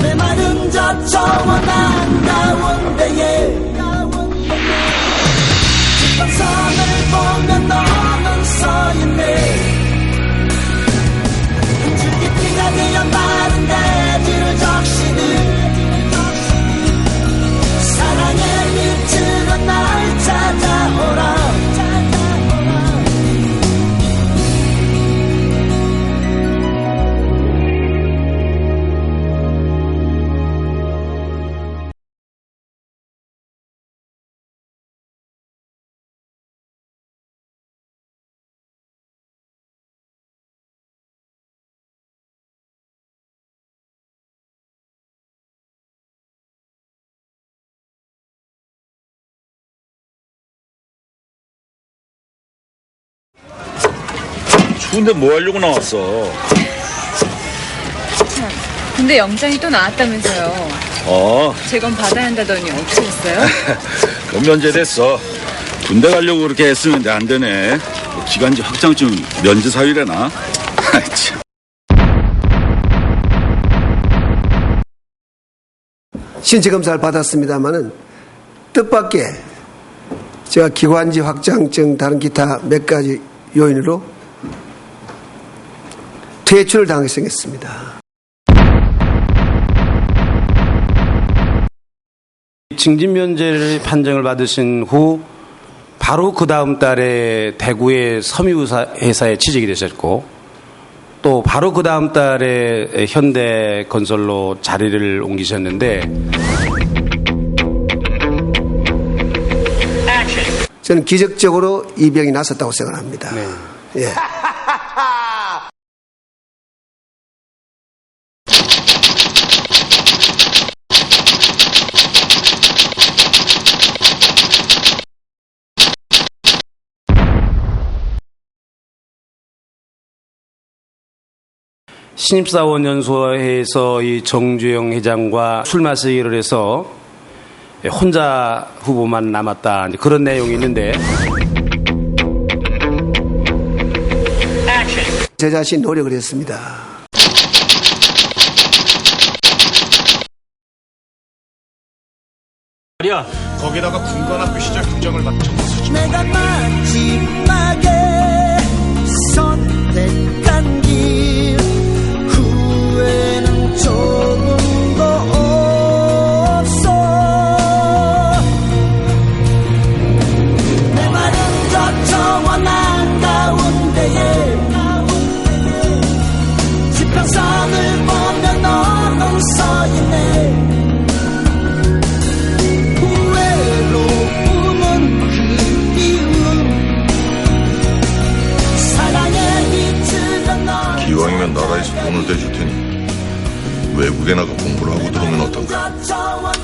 내 말은 저저원 한가운 추운데 뭐 하려고 나왔어? 근데 영장이 또 나왔다면서요. 어, 재검 받아야 한다더니 어떻게 했어요? 그럼 면제됐어. 군대 가려고 그렇게 애쓰는데 안 되네. 뭐 기간제 확장증 면제 사유래나? 아이, 참. 신체 검사를 받았습니다만은 뜻밖의 제가 기관지 확장증 다른 기타 몇 가지 요인으로 퇴출을 당하게 생겼습니다. 징진 면제를 판정을 받으신 후 바로 그 다음 달에 대구의 섬유회사 회사에 취직이 되셨고 또 바로 그 다음 달에 현대 건설로 자리를 옮기셨는데 저는 기적적으로 이 병이 났었다고 생각합니다. 예. 신입사원 연수회에서 이 정주영 회장과 술 마시기를 해서 혼자 후보만 남았다. 그런 내용이 있는데. 제 자신 노력을 했습니다. 거기다가 군관학교 시절 규정을 맞춰 내가 저저원 한가운데에 지평선을 보면 너는 서있네 후회로 우는 그 기왕이면 나라에서 돈을 대줄 테니 외국에 나가 공부를 하고 들어오면 어떤가?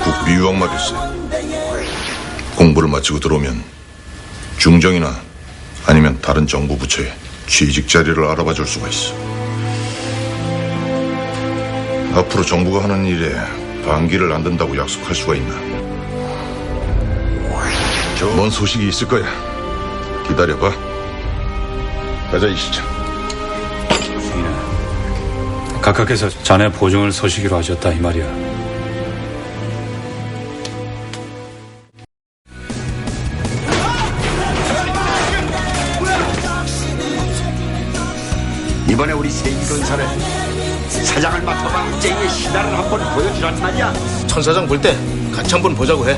국비 유학 말일세. 공부를 마치고 들어오면 중정이나 아니면 다른 정부 부처에 취직 자리를 알아봐 줄 수가 있어. 앞으로 정부가 하는 일에 반기를 안 든다고 약속할 수가 있나? 좋은 소식이 있을 거야. 기다려봐. 가자, 이 시장. 각하께서 자네 보증을 서시기로 하셨다 이 말이야. 이번에 우리 세기건설에 사장을 맡아봐. 쟁의 신화를 한번 보여주란 말이야. 천 사장 볼 때 같이 한번 보자고 해